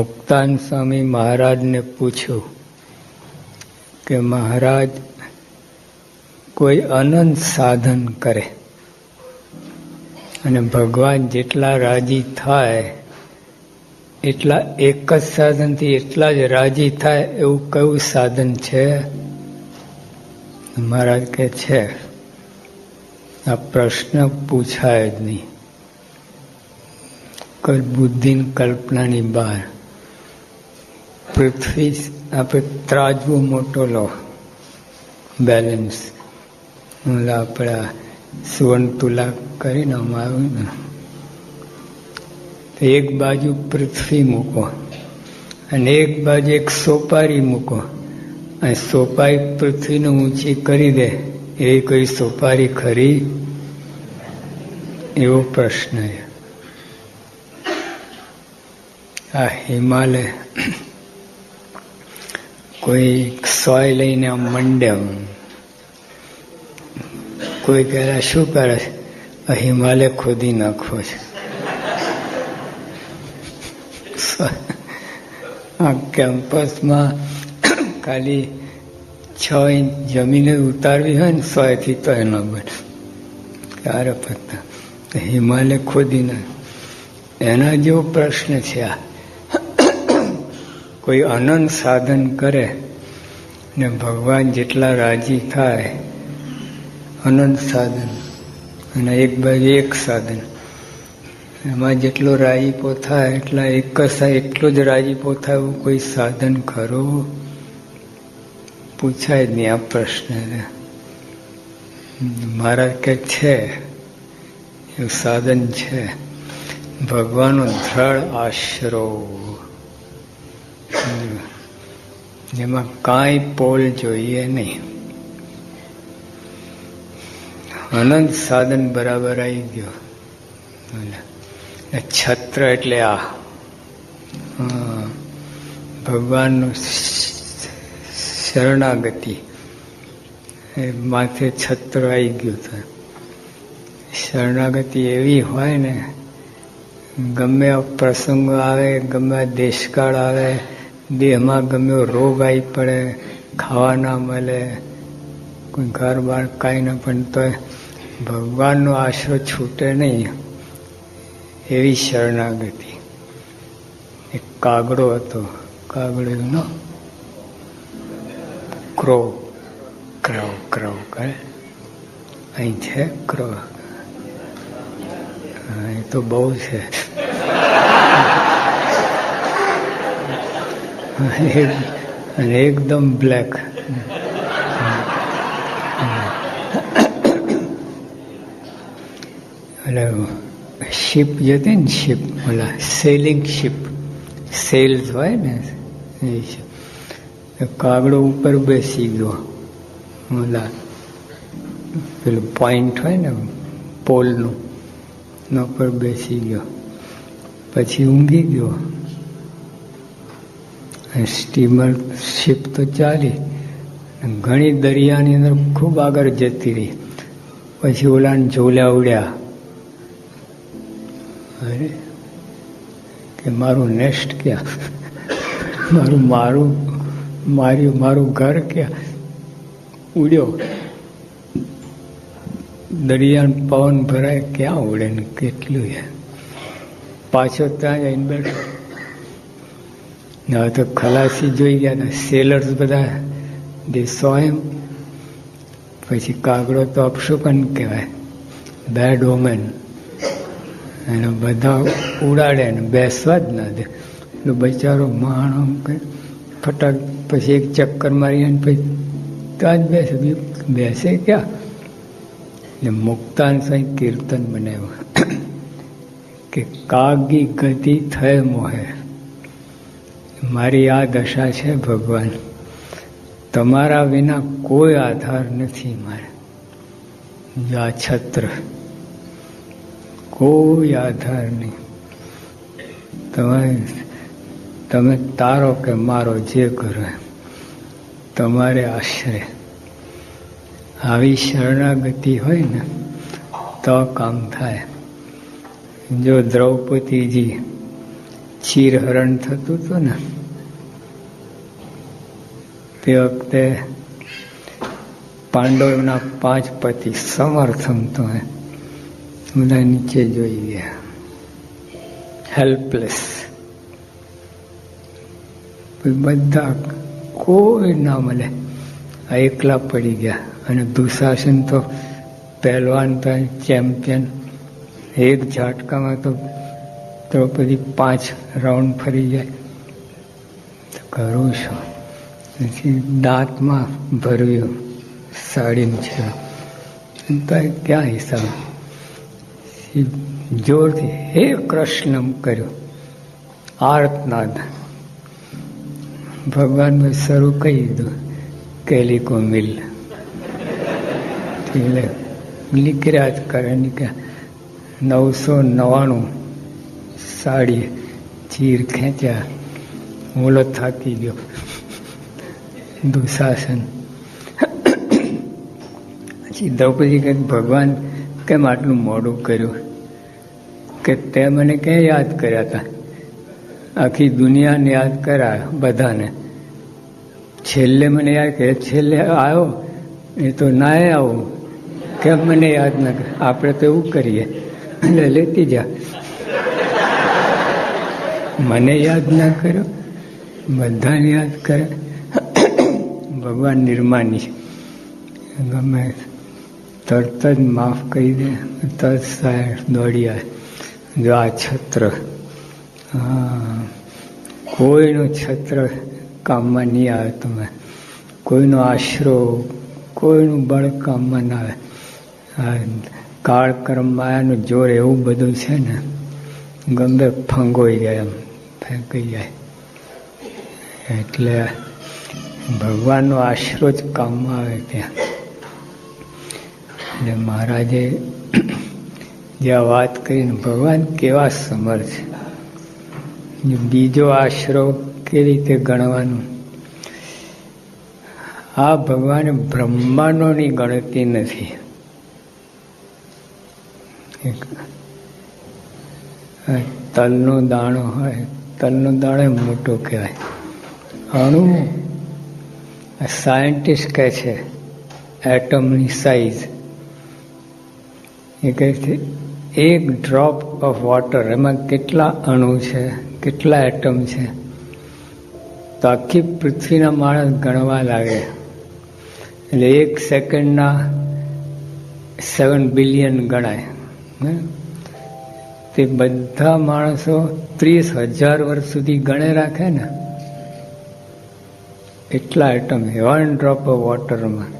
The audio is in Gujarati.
મુક્તાન સ્વામી મહારાજને પૂછ્યું કે મહારાજ, કોઈ અનંત સાધન કરે અને ભગવાન જેટલા રાજી થાય, એટલા એક જ સાધનથી એટલા જ રાજી થાય, એવું કયું સાધન છે? મહારાજ કે છે, આ પ્રશ્ન પૂછાય જ નહીં. બુદ્ધિની કલ્પનાની બહાર. પૃથ્વી, આપણે ત્રાજવો મોટો લો. બેલેન્સ આપણા સુવર્ણ તુલા કરીને આવ્યું ને. એક બાજુ પૃથ્વી મૂકો અને એક બાજુ એક સોપારી મૂકો. અને સોપારી પૃથ્વીને ઊંચી કરી દે. એવી કોઈ સોપારી ખરી? એવો પ્રશ્ન છે. આ હિમાલય કોઈ સોય લઈને આમ મંડે કોઈ પહેલા શું કરે? છે હિમાલય ખોદી નાખો છે. આ કેમ્પસમાં ખાલી છ ઇંચ જમીને ઉતારવી હોય ને સોયથી તો એનો બને. ક્યારે પત્તા? હિમાલય ખોદી નાખ. એના જેવો પ્રશ્ન છે આ. કોઈ અનંત સાધન કરે ને ભગવાન જેટલા રાજી થાય, અનંત સાધન અને એક બાજુ એક સાધન. એમાં જેટલો રાજીપો થાય, એટલા એક એટલો જ રાજીપો થાય એવું કોઈ સાધન ખરો? પૂછાય જ નહીં આ પ્રશ્ન. મારા કે છે એવું સાધન છે. ભગવાનનો દ્રઢ આશરો. જેમાં કાંઈ પોલ જોઈએ નહીં. અનંત સાધન બરાબર આવી ગયો. છત્ર એટલે આ. ભગવાનનું શરણાગતિ. એ માથે છત્ર આવી ગયું તો. શરણાગતિ એવી હોય ને, ગમે પ્રસંગો આવે, ગમે દેશકાળ આવે દેહમાં ગમે રોગ આવી પડે, ખાવા ના મળે, કોઈ ઘર બાર કાંઈ ન પણ તો ભગવાનનો આશરો છૂટે નહીં. એવી શરણાગતિ. એક કાગડો હતો. કાગડો નો ક્રો ક્રવ ક્રવ કરે. અહીં છે ક્રો એ તો બહુ છે. અને એકદમ બ્લેક એટલે શિપ જતી ને શિપ ઓલા સેલિંગ શિપ સેલ્સ હોય ને, એ. કાગડો ઉપર બેસી ગયો. ઓલા પેલું પોઈન્ટ હોય ને પોલનું એના ઉપર બેસી ગયો. પછી ઊંઘી ગયો. સ્ટીમર શિપ તો ચાલી. ઘણી દરિયાની અંદર ખૂબ આગળ જતી રહી. પછી ઓલાને જોલ્યા ઉડ્યા. અરે, કે મારું નેસ્ટ ક્યાં? મારું મારું, માર્યું મારું ઘર ક્યાં? ઉડ્યો. દરિયાનું પવન ભરાય ક્યાં ઉડે ને કેટલું પાછો ત્યાં જઈને બેઠો. હવે તો ખલાસી જોઈ ગયા હતા સેલર્સ બધા દે સો એમ, પછી કાગડો તો અપશુકન કહેવાય. બેડ ઓમેન એને બધા ઉડાડે ને બેસવા જ ના દે. એટલે બચારો માણો કે ફટાક પછી એક ચક્કર મારી અને પછી ત્યાં જ બેસે. બીજું બેસે ક્યાં? એટલે મુક્તાન સાંઈ કીર્તન બનાવ્યું. કે કાગી ગતિ થય મોહે. મારી આ દશા છે ભગવાન. તમારા વિના કોઈ આધાર નથી મારે. આ છત્ર. કોઈ આધાર નહીં. તમે તમે તારો કે મારો જે કરો. તમારે આશરે. આવી શરણાગતિ હોય ને, તો કામ થાય. જો દ્રૌપદીજી ચીરહરણ થતું હતું ને? તે વખતે પાંડવના પાંચ પતિ સમર્થમ તો બધા નીચે જોઈ ગયા હેલ્પલેસ બધા કોઈ ના મળે. આ એકલા પડી ગયા. અને દુશાસન તો પહેલવાન તો ચેમ્પિયન એક ઝાટકામાં તો દ્રૌપદી પાંચ રાઉન્ડ ફરી જાય. તો કરું છું. પછી દાંતમાં ભર્યું. સાડીનું છે. તો ક્યાં હિસાબ? જોરથી હે કૃષ્ણમ કર્યો. આરતનાદ. ભગવાન મેં શરૂ કહી દીધું. કેલિકો મિલ. એટલે નીકળ્યા જ કરે નીકળ્યા નવસો નવ્વાણું. સાડી ચીર ખેંચ્યા મોલો થાકી ગયો. દુશાસન. પછી દ્રૌપદી કહે ભગવાન કેમ આટલું મોડું કર્યું? કે તે મને ક્યાં યાદ કર્યા હતા આખી દુનિયાને યાદ કર્યા બધાને. છેલ્લે મને યાદ કરે છેલ્લે આવ્યો, એ તો નાય આવો. કેમ મને યાદ ન કરે? આપણે તો એવું કરીએ. એટલે લેતી જા. મને યાદ ના કર્યો બધાને યાદ કરે. ભગવાન નિર્માની ગમે તરત જ માફ કરી દે. તરત સાહેબ દોડ્યા જો આ છત્ર, હા, કોઈનું છત્ર કામમાં નહીં આવે તમે. કોઈનો આશરો, કોઈનું બળ કામમાં ના આવે. કાળ કર્મ માયાનું જોર એવું બધું છે ને, ગમે ફંગોઈ જાય એમ. જાય એટલે ભગવાનનો આશરો જ કામમાં આવે ત્યાં. એટલે મહારાજે જે આ વાત કરીને, ભગવાન, કેવા સમર્થ બીજો આશરો કેવી રીતે ગણવાનું? આ ભગવાને બ્રહ્માંડોની ગણતી નથી. તલનો દાણો હોય તલનો દાણે મોટો કહેવાય. અણુ સાયન્ટિસ્ટ કહે છે એટમની સાઈઝ એ કહે છે, એક ડ્રોપ ઓફ વોટર એમાં કેટલા અણુ છે, કેટલા એટમ છે? તો આખી પૃથ્વીના માણસ ગણવા લાગે. એટલે એક સેકન્ડના સેવન બિલિયન ગણાય. તે બધા માણસો ત્રીસ હજાર વર્ષ સુધી ગણે રાખે ને. એટલા આઈટમ વન ડ્રોપ વોટરમાં